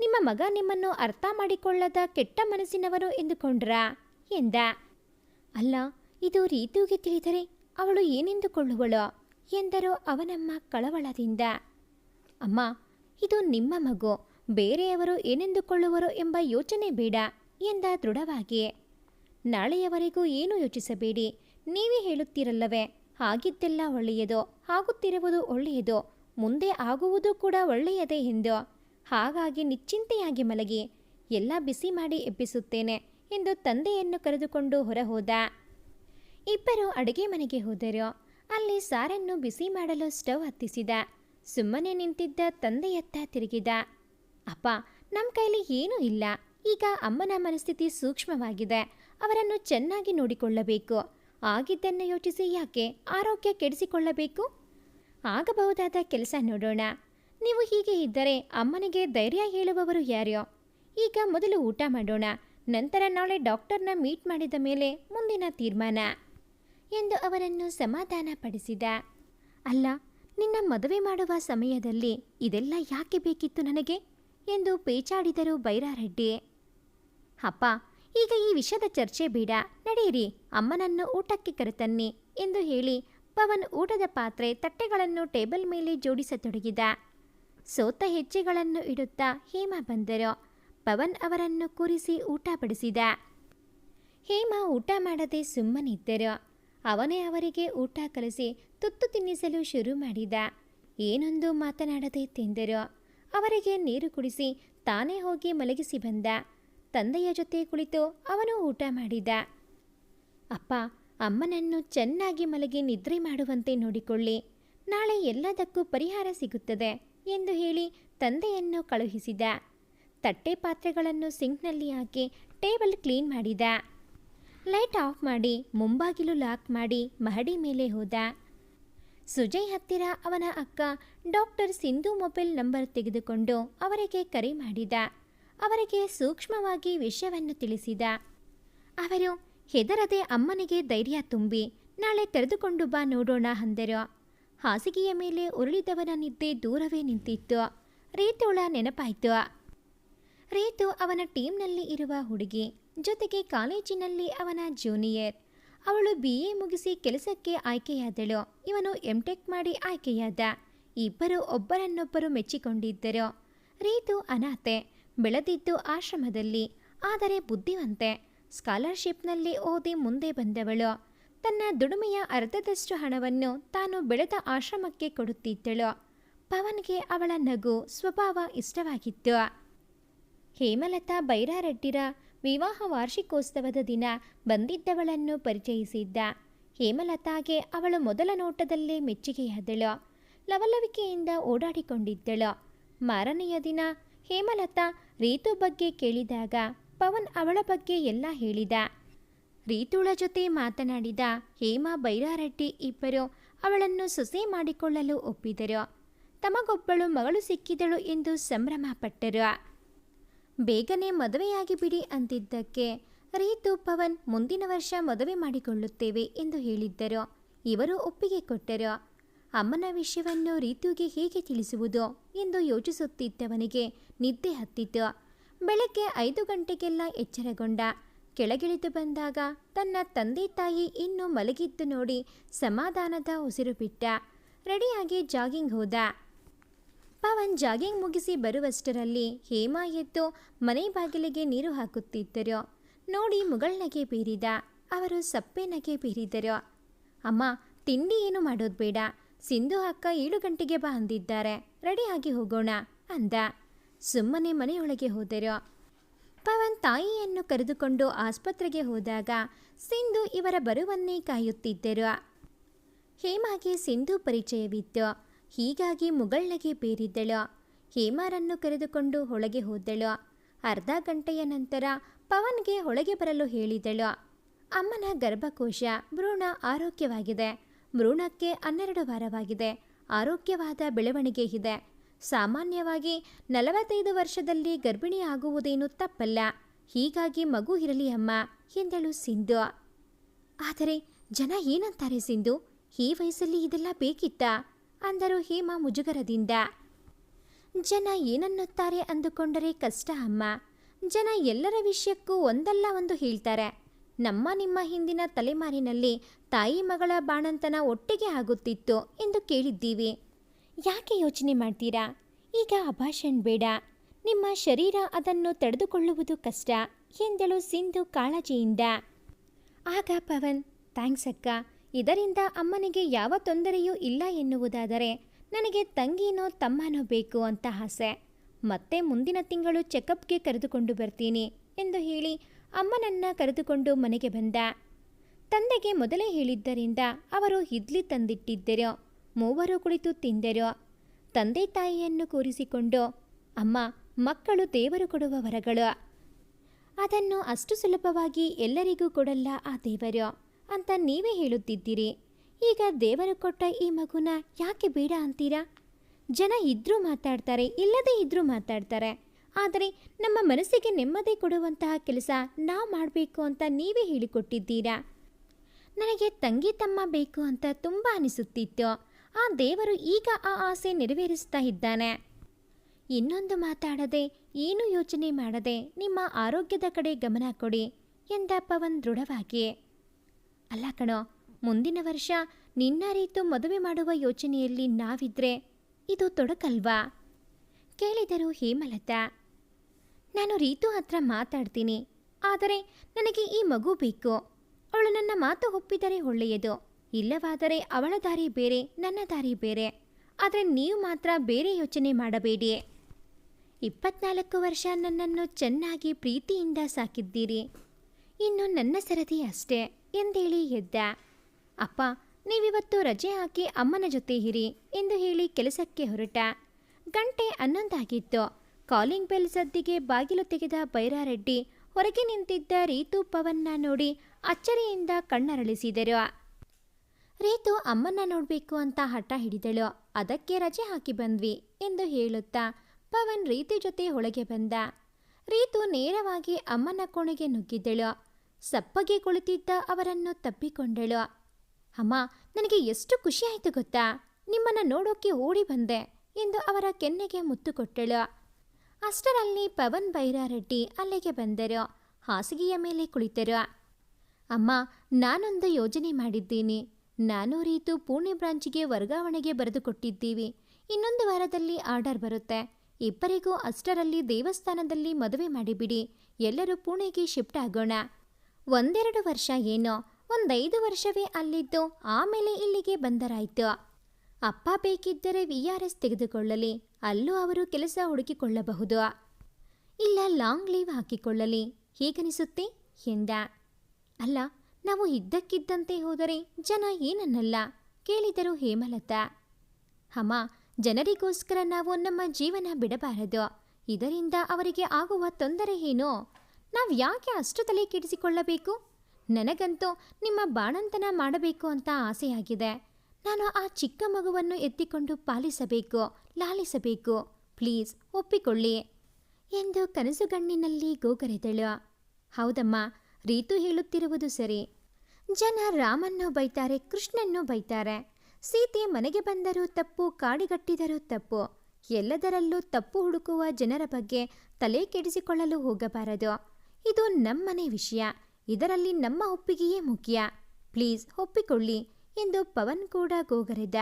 Speaker 1: ನಿಮ್ಮ ಮಗ ನಿಮ್ಮನ್ನು ಅರ್ಥ ಮಾಡಿಕೊಳ್ಳದ ಕೆಟ್ಟ ಮನಸ್ಸಿನವರು ಎಂದುಕೊಂಡ್ರಾ? ಎಂದ. ಅಲ್ಲ, ಇದು ರೀತುಗೆ ತಿಳಿದರೆ ಅವಳು ಏನೆಂದುಕೊಳ್ಳುವಳು? ಎಂದರು ಅವನಮ್ಮ ಕಳವಳದಿಂದ. ಅಮ್ಮ, ಇದು ನಿಮ್ಮ ಮಗು. ಬೇರೆಯವರು ಏನೆಂದುಕೊಳ್ಳುವರು ಎಂಬ ಯೋಚನೆ ಬೇಡ ಎಂದ ದೃಢವಾಗಿ. ನಾಳೆಯವರೆಗೂ ಏನು ಯೋಚಿಸಬೇಡಿ. ನೀವೇ ಹೇಳುತ್ತೀರಲ್ಲವೇ ಆಗಿದ್ದೆಲ್ಲ ಒಳ್ಳೆಯದು, ಆಗುತ್ತಿರುವುದು ಒಳ್ಳೆಯದು, ಮುಂದೆ ಆಗುವುದು ಕೂಡ ಒಳ್ಳೆಯದೇ ಎಂದು. ಹಾಗಾಗಿ ನಿಶ್ಚಿಂತೆಯಾಗಿ ಮಲಗಿ, ಎಲ್ಲ ಬಿಸಿ ಮಾಡಿ ಎಬ್ಬಿಸುತ್ತೇನೆ ಎಂದು ತಂದೆಯನ್ನು ಕರೆದುಕೊಂಡು ಹೊರಹೋದ. ಇಬ್ಬರು ಅಡುಗೆ ಮನೆಗೆ ಹೋದರು. ಅಲ್ಲಿ ಸಾರನ್ನು ಬಿಸಿ ಮಾಡಲು ಸ್ಟವ್ ಹತ್ತಿಸಿದ. ಸುಮ್ಮನೆ ನಿಂತಿದ್ದ ತಂದೆಯತ್ತ ತಿರುಗಿದ. ಅಪ್ಪ ನಮ್ಮ ಕೈಲಿ ಏನೂ ಇಲ್ಲ. ಈಗ ಅಮ್ಮನ ಮನಸ್ಥಿತಿ ಸೂಕ್ಷ್ಮವಾಗಿದೆ. ಅವರನ್ನು ಚೆನ್ನಾಗಿ ನೋಡಿಕೊಳ್ಳಬೇಕು. ಆಗಿದ್ದನ್ನು ಯೋಚಿಸಿ ಯಾಕೆ ಆರೋಗ್ಯ ಕೆಡಿಸಿಕೊಳ್ಳಬೇಕು? ಆಗಬಹುದಾದ ಕೆಲಸ ನೋಡೋಣ. ನೀವು ಹೀಗೆ ಇದ್ದರೆ ಅಮ್ಮನಿಗೆ ಧೈರ್ಯ ಹೇಳುವವರು ಯಾರ್ಯೋ ಈಗ ಮೊದಲು ಊಟ ಮಾಡೋಣ. ನಂತರ ನಾಳೆ ಡಾಕ್ಟರ್ನ ಮೀಟ್ ಮಾಡಿದ ಮೇಲೆ ಮುಂದಿನ ತೀರ್ಮಾನ. ಎಂದು ಅವರನ್ನು ಸಮಾಧಾನ ಪಡಿಸಿದ ಅಲ್ಲ, ನಿನ್ನ ಮದುವೆ ಮಾಡುವ ಸಮಯದಲ್ಲಿ ಇದೆಲ್ಲ ಯಾಕೆ ಬೇಕಿತ್ತು ನನಗೆ? ಎಂದು ಪೇಚಾಡಿದರು ಬೈರಾರೆಡ್ಡಿ. ಅಪ್ಪ, ಈಗ ಈ ವಿಷಯದ ಚರ್ಚೆ ಬೇಡ. ನಡೆಯಿರಿ. ಅಮ್ಮನನ್ನು ಊಟಕ್ಕೆ ಕರೆತನ್ನಿ ಎಂದು ಹೇಳಿ ಪವನ್ ಊಟದ ಪಾತ್ರೆ ತಟ್ಟೆಗಳನ್ನು ಟೇಬಲ್ ಮೇಲೆ ಜೋಡಿಸತೊಡಗಿದ. ಸೋತ ಹೆಜ್ಜೆಗಳನ್ನು ಇಡುತ್ತಾ ಹೇಮಾ ಬಂದರು. ಪವನ್ ಅವರನ್ನು ಕೂರಿಸಿ ಊಟ ಬಡಿಸಿದ. ಹೇಮ ಊಟ ಮಾಡದೆ ಸುಮ್ಮನಿದ್ದರು. ಅವನೇ ಅವರಿಗೆ ಊಟ ಕಲಿಸಿ ತುತ್ತು ತಿನ್ನಿಸಲು ಶುರು ಮಾಡಿದ. ಏನೊಂದು ಮಾತನಾಡದೆ ತಿಂದರು. ಅವರಿಗೆ ನೀರು ಕುಡಿಸಿ ತಾನೇ ಹೋಗಿ ಮಲಗಿಸಿ ಬಂದ. ತಂದೆಯ ಜೊತೆ ಕುಳಿತು ಅವನು ಊಟ ಮಾಡಿದ. ಅಪ್ಪ, ಅಮ್ಮನನ್ನು ಚೆನ್ನಾಗಿ ಮಲಗಿ ನಿದ್ರೆ ಮಾಡುವಂತೆ ನೋಡಿಕೊಳ್ಳಿ. ನಾಳೆ ಎಲ್ಲದಕ್ಕೂ ಪರಿಹಾರ ಸಿಗುತ್ತದೆ ಎಂದು ಹೇಳಿ ತಂದೆಯನ್ನು ಕಳುಹಿಸಿದ. ತಟ್ಟೆ ಪಾತ್ರೆಗಳನ್ನು ಸಿಂಕ್ನಲ್ಲಿ ಹಾಕಿ ಟೇಬಲ್ ಕ್ಲೀನ್ ಮಾಡಿದ. ಲೈಟ್ ಆಫ್ ಮಾಡಿ, ಮುಂಬಾಗಿಲು ಲಾಕ್ ಮಾಡಿ, ಮಹಡಿ ಮೇಲೆ ಹೋದ. ಸುಜಯ್ ಹತ್ತಿರ ಅವನ ಅಕ್ಕ ಡಾಕ್ಟರ್ ಸಿಂಧು ಮೊಬೈಲ್ ನಂಬರ್ ತೆಗೆದುಕೊಂಡು ಅವರಿಗೆ ಕರೆ ಮಾಡಿದ. ಅವರಿಗೆ ಸೂಕ್ಷ್ಮವಾಗಿ ವಿಷಯವನ್ನು ತಿಳಿಸಿದ. ಅವರು ಹೆದರದೆ ಅಮ್ಮನಿಗೆ ಧೈರ್ಯ ತುಂಬಿ, ನಾಳೆ ತೆರೆದುಕೊಂಡು ಬಾ ನೋಡೋಣ ಅಂದರು. ಹಾಸಿಗೆಯ ಮೇಲೆ ಉರುಳಿದವನ ನಿದ್ದೆ ದೂರವೇ ನಿಂತಿತ್ತು. ರೇತುಳ ನೆನಪಾಯಿತು. ರೀತು ಅವನ ಟೀಮ್ನಲ್ಲಿ ಇರುವ ಹುಡುಗಿ ಜೊತೆಗೆ ಕಾಲೇಜಿನಲ್ಲಿ ಅವನ ಜೂನಿಯರ್. ಅವಳು ಬಿ ಎ ಮುಗಿಸಿ ಕೆಲಸಕ್ಕೆ ಆಯ್ಕೆಯಾದಳು. ಇವನು ಎಂ ಟೆಕ್ ಮಾಡಿ ಆಯ್ಕೆಯಾದ. ಇಬ್ಬರು ಒಬ್ಬರನ್ನೊಬ್ಬರು ಮೆಚ್ಚಿಕೊಂಡಿದ್ದರು. ರೀತು ಅನಾಥೆ, ಬೆಳೆದಿದ್ದು ಆಶ್ರಮದಲ್ಲಿ, ಆದರೆ ಬುದ್ಧಿವಂತೆ. ಸ್ಕಾಲರ್ಶಿಪ್ನಲ್ಲಿ ಓದಿ ಮುಂದೆ ಬಂದವಳು. ತನ್ನ ದುಡಿಮೆಯ ಅರ್ಧದಷ್ಟು ಹಣವನ್ನು ತಾನು ಬೆಳೆದ ಆಶ್ರಮಕ್ಕೆ ಕೊಡುತ್ತಿದ್ದಳು. ಪವನ್ಗೆ ಅವಳ ನಗು, ಸ್ವಭಾವ ಇಷ್ಟವಾಗಿತ್ತು. ಹೇಮಲತಾ ಬೈರಾರೆಡ್ಡಿರ ವಿವಾಹ ವಾರ್ಷಿಕೋತ್ಸವದ ದಿನ ಬಂದಿದ್ದವಳನ್ನು ಪರಿಚಯಿಸಿದ್ದ. ಹೇಮಲತಾಗೆ ಅವಳು ಮೊದಲ ನೋಟದಲ್ಲೇ ಮೆಚ್ಚುಗೆಯಾದಳು ಲವಲವಿಕೆಯಿಂದ ಓಡಾಡಿಕೊಂಡಿದ್ದಳು. ಮಾರನೆಯ ದಿನ ಹೇಮಲತಾ ರೀತು ಬಗ್ಗೆ ಕೇಳಿದಾಗ ಪವನ್ ಅವಳ ಬಗ್ಗೆ ಎಲ್ಲ ಹೇಳಿದ. ರೀತುಳ ಜೊತೆ ಮಾತನಾಡಿದ ಹೇಮಾ ಬೈರಾರೆಡ್ಡಿ ಇಬ್ಬರು ಅವಳನ್ನು ಸೊಸೆ ಮಾಡಿಕೊಳ್ಳಲು ಒಪ್ಪಿದರು. ತಮಗೊಬ್ಬಳು ಮಗಳು ಸಿಕ್ಕಿದಳು ಎಂದು ಸಂಭ್ರಮ ಪಟ್ಟರು ಬೇಗನೆ ಮದುವೆಯಾಗಿ ಬಿಡಿ ಅಂತಿದ್ದಕ್ಕೆ ರೀತು, ಪವನ್ ಮುಂದಿನ ವರ್ಷ ಮದುವೆ ಮಾಡಿಕೊಳ್ಳುತ್ತೇವೆ ಎಂದು ಹೇಳಿದ್ದರು. ಇವರು ಒಪ್ಪಿಗೆ ಕೊಟ್ಟರು. ಅಮ್ಮನ ವಿಷಯವನ್ನು ರೀತುಗೆ ಹೇಗೆ ತಿಳಿಸುವುದು ಎಂದು ಯೋಚಿಸುತ್ತಿದ್ದವನಿಗೆ ನಿದ್ದೆ ಹತ್ತಿತು ಬೆಳಗ್ಗೆ ಐದು ಗಂಟೆಗೆಲ್ಲ ಎಚ್ಚರಗೊಂಡ. ಕೆಳಗಿಳಿದು ಬಂದಾಗ ತನ್ನ ತಂದೆ ತಾಯಿ ಇನ್ನೂ ಮಲಗಿದ್ದು ನೋಡಿ ಸಮಾಧಾನದ ಉಸಿರು ಬಿಟ್ಟ. ರೆಡಿಯಾಗಿ ಜಾಗಿಂಗ್ ಹೋದ. ಪವನ್ ಜಾಗಿಂಗ್ ಮುಗಿಸಿ ಬರುವಷ್ಟರಲ್ಲಿ ಹೇಮಾ ಎದ್ದು ಮನೆ ಬಾಗಿಲಿಗೆ ನೀರು ಹಾಕುತ್ತಿದ್ದರು. ನೋಡಿ ಮುಗಳನಗೆ ಬೀರಿದ. ಅವರು ಸಪ್ಪೆನಗೆ ಬೀರಿದರು. ಅಮ್ಮ, ತಿಂಡಿ ಏನು ಮಾಡೋದು ಬೇಡ. ಸಿಂಧು ಅಕ್ಕ ಏಳು ಗಂಟೆಗೆ ಬಾ ಅಂದಿದ್ದಾರೆ. ರೆಡಿಯಾಗಿ ಹೋಗೋಣ ಅಂದ. ಸುಮ್ಮನೆ ಮನೆಯೊಳಗೆ ಹೋದರು. ಪವನ್ ತಾಯಿಯನ್ನು ಕರೆದುಕೊಂಡು ಆಸ್ಪತ್ರೆಗೆ ಹೋದಾಗ ಸಿಂಧು ಇವರ ಬರುವನ್ನೇ ಕಾಯುತ್ತಿದ್ದರು. ಹೇಮಾಗೆ ಸಿಂಧು ಪರಿಚಯವಿತ್ತು. ಹೀಗಾಗಿ ಮುಗಳ್ಳಗೆ ಬೇರಿದ್ದಳು. ಹೇಮಾರನ್ನು ಕರೆದುಕೊಂಡು ಒಳಗೆ ಹೋದಳು ಅರ್ಧ ಗಂಟೆಯ ನಂತರ ಪವನ್ಗೆ ಒಳಗೆ ಬರಲು ಹೇಳಿದಳು. ಅಮ್ಮನ ಗರ್ಭಕೋಶ ಭ್ರೂಣ ಆರೋಗ್ಯವಾಗಿದೆ. ಭ್ರೂಣಕ್ಕೆ ಹನ್ನೆರಡು ವಾರವಾಗಿದೆ. ಆರೋಗ್ಯವಾದ ಬೆಳವಣಿಗೆ ಇದೆ. ಸಾಮಾನ್ಯವಾಗಿ ನಲವತ್ತೈದು ವರ್ಷದಲ್ಲಿ ಗರ್ಭಿಣಿ ಆಗುವುದೇನು ತಪ್ಪಲ್ಲ. ಹೀಗಾಗಿ ಮಗು ಇರಲಿ ಅಮ್ಮ, ಎಂದಳು ಸಿಂಧು. ಆದರೆ ಜನ ಏನಂತಾರೆ ಸಿಂಧು? ಈ ವಯಸ್ಸಲ್ಲಿ ಇದೆಲ್ಲ ಬೇಕಿತ್ತಾ? ಅಂದರು ಹೇಮ ಮುಜುಗರದಿಂದ. ಜನ ಏನನ್ನುತ್ತಾರೆ ಅಂದುಕೊಂಡರೆ ಕಷ್ಟ ಅಮ್ಮ. ಜನ ಎಲ್ಲರ ವಿಷಯಕ್ಕೂ ಒಂದಲ್ಲ ಒಂದು ಹೇಳ್ತಾರೆ. ನಮ್ಮ ನಿಮ್ಮ ಹಿಂದಿನ ತಲೆಮಾರಿನಲ್ಲಿ ತಾಯಿ ಮಗಳ ಬಾಣಂತನ ಒಟ್ಟಿಗೆ ಆಗುತ್ತಿತ್ತು ಎಂದು ಕೇಳಿದ್ದೀವಿ. ಯಾಕೆ ಯೋಚನೆ ಮಾಡ್ತೀರಾ? ಈಗ ಅಭಾಷಣ್ ಬೇಡ. ನಿಮ್ಮ ಶರೀರ ಅದನ್ನು ತಡೆದುಕೊಳ್ಳುವುದು ಕಷ್ಟ ಎಂದಳು ಸಿಂಧು ಕಾಳಜಿಯಿಂದ. ಆಗ ಪವನ್, ಥ್ಯಾಂಕ್ಸ್ ಅಕ್ಕ. ಇದರಿಂದ ಅಮ್ಮನಿಗೆ ಯಾವ ತೊಂದರೆಯೂ ಇಲ್ಲ ಎನ್ನುವುದಾದರೆ ನನಗೆ ತಂಗಿನೋ ತಮ್ಮನೋ ಬೇಕು ಅಂತ ಆಸೆ. ಮತ್ತೆ ಮುಂದಿನ ತಿಂಗಳು ಚೆಕಪ್ಗೆ ಕರೆದುಕೊಂಡು ಬರ್ತೀನಿ ಎಂದು ಹೇಳಿ ಅಮ್ಮನನ್ನ ಕರೆದುಕೊಂಡು ಮನೆಗೆ ಬಂದ. ತಂದೆಗೆ ಮೊದಲೇ ಹೇಳಿದ್ದರಿಂದ ಅವರು ಇಡ್ಲಿ ತಂದಿಟ್ಟಿದ್ದರು, ಮೂವರು ಕುಳಿತು ತಿಂದರು, ತಂದೆ ತಾಯಿಯನ್ನು ಕೂರಿಸಿಕೊಂಡು, ಅಮ್ಮ, ಮಕ್ಕಳು ದೇವರು ಕೊಡುವ ವರಗಳು. ಅದನ್ನು ಅಷ್ಟು ಸುಲಭವಾಗಿ ಎಲ್ಲರಿಗೂ ಕೊಡಲ್ಲ ಆ ದೇವರು. ಅಂತ ನೀವೇ ಹೇಳುತ್ತಿದ್ದೀರಿ. ಈಗ ದೇವರು ಕೊಟ್ಟ ಈ ಮಗುನ ಯಾಕೆ ಬೇಡ ಅಂತೀರಾ? ಜನ ಇದ್ರೂ ಮಾತಾಡ್ತಾರೆ, ಇಲ್ಲದೇ ಇದ್ರೂ ಮಾತಾಡ್ತಾರೆ. ಆದರೆ ನಮ್ಮ ಮನಸ್ಸಿಗೆ ನೆಮ್ಮದಿ ಕೊಡುವಂತಹ ಕೆಲಸ ನಾವು ಮಾಡಬೇಕು ಅಂತ ನೀವೇ ಹೇಳಿಕೊಟ್ಟಿದ್ದೀರಾ? ನನಗೆ ತಂಗಿ ತಮ್ಮ ಬೇಕು ಅಂತ ತುಂಬ ಅನಿಸುತ್ತಿತ್ತು. ಆ ದೇವರು ಈಗ ಆ ಆಸೆ ನೆರವೇರಿಸ್ತಾ ಇದ್ದಾನೆ. ಇನ್ನೊಂದು ಮಾತಾಡದೆ, ಏನು ಯೋಚನೆ ಮಾಡದೆ ನಿಮ್ಮ ಆರೋಗ್ಯದ ಕಡೆ ಗಮನ ಕೊಡಿ ಎಂದ ಪವನ್ ದೃಢವಾಗಿ ಅಲ್ಲ ಕಣೋ, ಮುಂದಿನ ವರ್ಷ ನಿನ್ನ ರೀತು ಮದುವೆ ಮಾಡುವ ಯೋಚನೆಯಲ್ಲಿ ನಾವಿದ್ರೆ ಇದು ತೊಡಕಲ್ವಾ? ಕೇಳಿದರು ಹೇಮಲತಾ. ನಾನು ರೀತು ಹತ್ರ ಮಾತಾಡ್ತೀನಿ, ಆದರೆ ನನಗೆ ಈ ಮಗು ಬೇಕು. ಅವಳು ನನ್ನ ಮಾತು ಒಪ್ಪಿದರೆ ಒಳ್ಳೆಯದು, ಇಲ್ಲವಾದರೆ ಅವಳ ದಾರಿ ಬೇರೆ, ನನ್ನ ದಾರಿ ಬೇರೆ. ಆದರೆ ನೀವು ಮಾತ್ರ ಬೇರೆ ಯೋಚನೆ ಮಾಡಬೇಡಿ. ಇಪ್ಪತ್ನಾಲ್ಕು ವರ್ಷ ನನ್ನನ್ನು ಚೆನ್ನಾಗಿ ಪ್ರೀತಿಯಿಂದ ಸಾಕಿದ್ದೀರಿ. ಇನ್ನು ನನ್ನ ಸರದಿ ಅಷ್ಟೇ. ಎಂದೇಳಿ ಎದ್ದ. ಅಪ್ಪ, ನೀವಿವತ್ತು ರಜೆ ಹಾಕಿ ಅಮ್ಮನ ಜೊತೆ ಇರಿ ಎಂದು ಹೇಳಿ ಕೆಲಸಕ್ಕೆ ಹೊರಟ. ಗಂಟೆ ಹನ್ನೊಂದಾಗಿತ್ತು. ಕಾಲಿಂಗ್ ಬೆಲ್ ಸದ್ದಿಗೆ ಬಾಗಿಲು ತೆಗೆದ ಬೈರಾರೆಡ್ಡಿ ಹೊರಗೆ ನಿಂತಿದ್ದ ರೀತು ಪವನ್ನ ನೋಡಿ ಅಚ್ಚರಿಯಿಂದ ಕಣ್ಣರಳಿಸಿದರು. ರೀತು, ಅಮ್ಮನ್ನ ನೋಡಬೇಕು ಅಂತ ಹಠ ಹಿಡಿದಳು. ಅದಕ್ಕೆ ರಜೆ ಹಾಕಿ ಬಂದ್ವಿ ಎಂದು ಹೇಳುತ್ತಾ ಪವನ್ ರೀತಿ ಜೊತೆ ಒಳಗೆ ಬಂದ. ರೀತು ನೇರವಾಗಿ ಅಮ್ಮನ ಕೋಣೆಗೆ ನುಗ್ಗಿದ್ದಳು. ಸಪ್ಪಗೆ ಕುಳಿತಿದ್ದ ಅವರನ್ನು ತಪ್ಪಿಕೊಂಡಳು. ಅಮ್ಮ, ನನಗೆ ಎಷ್ಟು ಖುಷಿಯಾಯಿತು ಗೊತ್ತಾ? ನಿಮ್ಮನ್ನ ನೋಡೋಕೆ ಓಡಿ ಬಂದೆ, ಎಂದು ಅವರ ಕೆನ್ನೆಗೆ ಮುತ್ತು ಕೊಟ್ಟಳು. ಅಷ್ಟರಲ್ಲಿ ಪವನ್ ಬೈರಾರೆಡ್ಡಿ ಅಲ್ಲಿಗೆ ಬಂದರು. ಹಾಸಿಗೆಯ ಮೇಲೆ ಕುಳಿತರು. ಅಮ್ಮ, ನಾನೊಂದು ಯೋಜನೆ ಮಾಡಿದ್ದೀನಿ. ನಾನು ರೀತು ಪುಣೆ ಬ್ರಾಂಚಿಗೆ ವರ್ಗಾವಣೆಗೆ ಬರೆದುಕೊಟ್ಟಿದ್ದೀವಿ ಇನ್ನೊಂದು ವಾರದಲ್ಲಿ ಆರ್ಡರ್ ಬರುತ್ತೆ. ಇಬ್ಬರಿಗೂ ಅಷ್ಟರಲ್ಲಿ ದೇವಸ್ಥಾನದಲ್ಲಿ ಮದುವೆ ಮಾಡಿಬಿಡಿ. ಎಲ್ಲರೂ ಪುಣೆಗೆ ಶಿಫ್ಟ್ ಆಗೋಣ. ಒಂದೆರಡು ವರ್ಷ ಏನೋ, ಒಂದೈದು ವರ್ಷವೇ ಅಲ್ಲಿದ್ದು, ಆಮೇಲೆ ಇಲ್ಲಿಗೆ ಬಂದರಾಯ್ತು. ಅಪ್ಪ ಬೇಕಿದ್ದರೆ ವಿ ಆರ್ ಎಸ್ ತೆಗೆದುಕೊಳ್ಳಲಿ, ಅಲ್ಲೂ ಅವರು ಕೆಲಸ ಹುಡುಕಿಕೊಳ್ಳಬಹುದು. ಇಲ್ಲ, ಲಾಂಗ್ ಲೀವ್ ಹಾಕಿಕೊಳ್ಳಲಿ, ಹೇಗನಿಸುತ್ತೆ? ಎಂದ. ಅಲ್ಲ, ನಾವು ಇದ್ದಕ್ಕಿದ್ದಂತೆ ಹೋದರೆ ಜನ ಏನನ್ನಲ್ಲ? ಕೇಳಿದರು ಹೇಮಲತಾ. ಅಮ್ಮ, ಜನರಿಗೋಸ್ಕರ ನಾವು ನಮ್ಮ ಜೀವನ ಬಿಡಬಾರದು. ಇದರಿಂದ ಅವರಿಗೆ ಆಗುವ ತೊಂದರೆ ಏನು? ನಾವು ಯಾಕೆ ಅಷ್ಟು ತಲೆ ಕೆಡಿಸಿಕೊಳ್ಳಬೇಕು? ನನಗಂತೂ ನಿಮ್ಮ ಬಾಣಂತನ ಮಾಡಬೇಕು ಅಂತ ಆಸೆಯಾಗಿದೆ. ನಾನು ಆ ಚಿಕ್ಕ ಮಗುವನ್ನು ಎತ್ತಿಕೊಂಡು ಪಾಲಿಸಬೇಕು, ಲಾಲಿಸಬೇಕು. ಪ್ಲೀಸ್, ಒಪ್ಪಿಕೊಳ್ಳಿ. ಎಂದು ಕನಸುಗಣ್ಣಿನಲ್ಲಿ ಗೋಗರೆದಳು. ಹೌದಮ್ಮ, ರೀತು ಹೇಳುತ್ತಿರುವುದು ಸರಿ. ಜನ ರಾಮನ್ನು ಬೈತಾರೆ, ಕೃಷ್ಣನ್ನು ಬೈತಾರೆ. ಸೀತೆ ಮನೆಗೆ ಬಂದರೂ ತಪ್ಪು, ಕಾಡಿಗಟ್ಟಿದರೂ ತಪ್ಪು. ಎಲ್ಲದರಲ್ಲೂ ತಪ್ಪು ಹುಡುಕುವ ಜನರ ಬಗ್ಗೆ ತಲೆ ಕೆಡಿಸಿಕೊಳ್ಳಲು ಹೋಗಬಾರದು. ಇದು ನಮ್ಮನೆ ವಿಷಯ. ಇದರಲ್ಲಿ ನಮ್ಮ ಒಪ್ಪಿಗೆಯೇ ಮುಖ್ಯ. ಪ್ಲೀಸ್ ಒಪ್ಪಿಕೊಳ್ಳಿ ಎಂದು ಪವನ್ ಕೂಡ ಗೋಗರೆದ.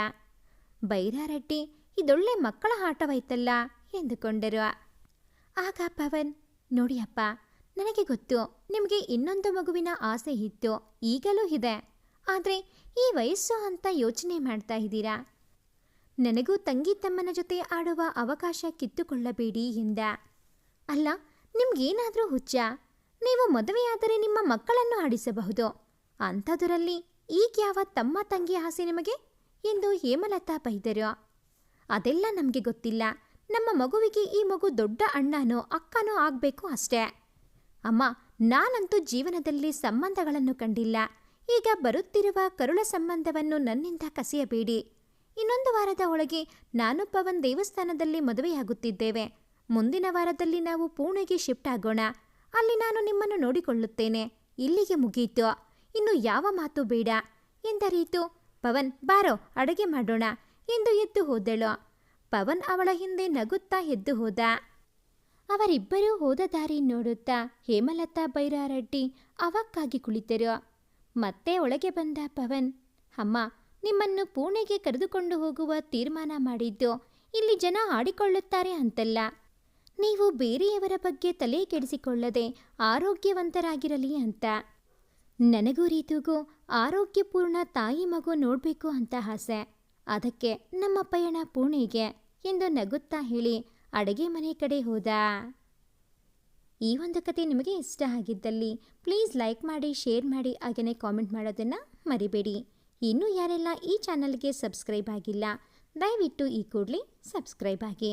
Speaker 1: ಬೈರಾರೆಡ್ಡಿ ಇದೊಳ್ಳೆ ಮಕ್ಕಳ ಆಟವಾಯ್ತಲ್ಲ ಎಂದುಕೊಂಡರು. ಆಗ ಪವನ್, ನೋಡಿ ಅಪ್ಪ, ನನಗೆ ಗೊತ್ತು, ನಿಮಗೆ ಇನ್ನೊಂದು ಮಗುವಿನ ಆಸೆ ಇತ್ತು, ಈಗಲೂ ಇದೆ. ಆದರೆ ಈ ವಯಸ್ಸು ಅಂತ ಯೋಚನೆ ಮಾಡ್ತಾ ಇದ್ದೀರಾ? ನನಗೂ ತಂಗಿ ತಮ್ಮನ ಜೊತೆ ಆಡುವ ಅವಕಾಶ ಕಿತ್ತುಕೊಳ್ಳಬೇಡಿ ಎಂದ. ಅಲ್ಲ, ನಿಮ್ಗೇನಾದರೂ ಹುಚ್ಚ? ನೀವು ಮದುವೆಯಾದರೆ ನಿಮ್ಮ ಮಕ್ಕಳನ್ನು ಆಡಿಸಬಹುದು. ಅಂಥದರಲ್ಲಿ ಈಗ್ಯಾವ ತಮ್ಮ ತಂಗಿ ಆಸೆ ನಿಮಗೆ? ಎಂದು ಹೇಮಲತಾ ಬೈದರು. ಅದೆಲ್ಲ ನಮಗೆ ಗೊತ್ತಿಲ್ಲ. ನಮ್ಮ ಮಗುವಿಗೆ ಈ ಮಗು ದೊಡ್ಡ ಅಣ್ಣನೋ ಅಕ್ಕನೋ ಆಗಬೇಕು ಅಷ್ಟೇ. ಅಮ್ಮ, ನಾನಂತೂ ಜೀವನದಲ್ಲಿ ಸಂಬಂಧಗಳನ್ನು ಕಂಡಿಲ್ಲ. ಈಗ ಬರುತ್ತಿರುವ ಕರುಳ ಸಂಬಂಧವನ್ನು ನನ್ನಿಂದ ಕಸಿಯಬೇಡಿ. ಇನ್ನೊಂದು ವಾರದ ಒಳಗೆ ನಾನು ಪವನ್ ದೇವಸ್ಥಾನದಲ್ಲಿ ಮದುವೆಯಾಗುತ್ತಿದ್ದೇವೆ. ಮುಂದಿನ ವಾರದಲ್ಲಿ ನಾವು ಪುಣೆಗೆ ಶಿಫ್ಟ್ ಆಗೋಣ. ಅಲ್ಲಿ ನಾನು ನಿಮ್ಮನ್ನು ನೋಡಿಕೊಳ್ಳುತ್ತೇನೆ. ಇಲ್ಲಿಗೆ ಮುಗಿಯಿತು ಇನ್ನು ಯಾವ ಮಾತು ಬೇಡ. ಎಂದರೀತು, ಪವನ್, ಬಾರೋ, ಅಡುಗೆ ಮಾಡೋಣ ಎಂದು ಎದ್ದು ಹೋದಳು. ಪವನ್ ಅವಳ ಹಿಂದೆ ನಗುತ್ತಾ ಎದ್ದು ಹೋದ. ಅವರಿಬ್ಬರೂ ಹೋದ ದಾರಿ ನೋಡುತ್ತಾ ಹೇಮಲತಾ ಬೈರಾರೆಡ್ಡಿ ಅವಕ್ಕಾಗಿ ಕುಳಿತರು. ಮತ್ತೆ ಒಳಗೆ ಬಂದ ಪವನ್, ಅಮ್ಮ, ನಿಮ್ಮನ್ನು ಪುಣೆಗೆ ಕರೆದುಕೊಂಡು ಹೋಗುವ ತೀರ್ಮಾನ ಮಾಡಿದ್ದು, ಇಲ್ಲಿ ಜನ ಆಡಿಕೊಳ್ಳುತ್ತಾರೆ ಅಂತಲ್ಲ. ನೀವು ಬೇರೆಯವರ ಬಗ್ಗೆ ತಲೆ ಕೆಡಿಸಿಕೊಳ್ಳದೆ ಆರೋಗ್ಯವಂತರಾಗಿರಲಿ ಅಂತ. ನನಗೂ ರೀತಿಗೂ ಆರೋಗ್ಯಪೂರ್ಣ ತಾಯಿ ಮಗು ನೋಡಬೇಕು ಅಂತ ಆಸೆ. ಅದಕ್ಕೆ ನಮ್ಮ ಪಯಣ ಪುಣೆಗೆ ಎಂದು ನಗುತ್ತಾ ಹೇಳಿ ಅಡುಗೆ ಮನೆ ಕಡೆ ಹೋದ. ಈ ಒಂದು ಕತೆ ನಿಮಗೆ ಇಷ್ಟ ಆಗಿದ್ದಲ್ಲಿ ಪ್ಲೀಸ್ ಲೈಕ್ ಮಾಡಿ, ಶೇರ್ ಮಾಡಿ, ಹಾಗೆಯೇ ಕಾಮೆಂಟ್ ಮಾಡೋದನ್ನು ಮರಿಬೇಡಿ. ಇನ್ನೂ ಯಾರೆಲ್ಲ ಈ ಚಾನಲ್ಗೆ ಸಬ್ಸ್ಕ್ರೈಬ್ ಆಗಿಲ್ಲ, ದಯವಿಟ್ಟು ಈ ಕೂಡಲೇ ಸಬ್ಸ್ಕ್ರೈಬ್ ಆಗಿ.